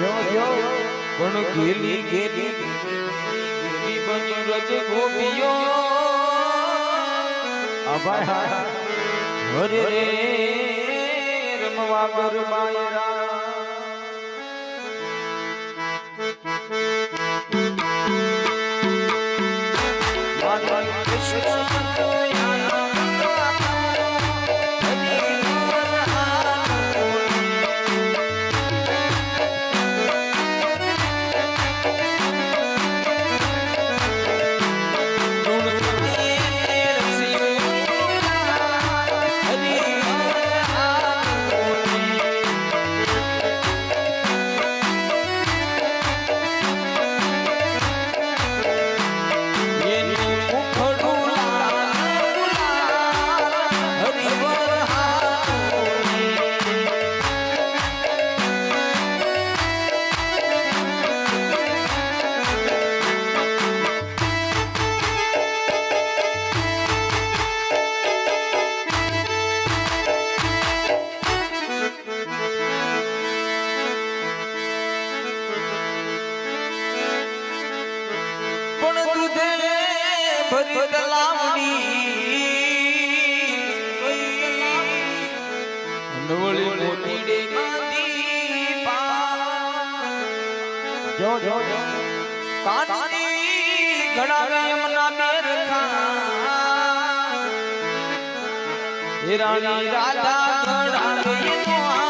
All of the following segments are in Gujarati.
પણ ગેલી ગેલી ગેલી બની રજ ગોપીઓ અભાઈ હા હરે રમવા ગરબાયરા માતા કૃષ્ણ. ભરી તલાવડી નવળી મોતીડે માંથી પા જો જો જો. કાનની ઘડા યમના મેર ખા રાધા ઘડા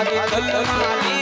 મારી દલમાની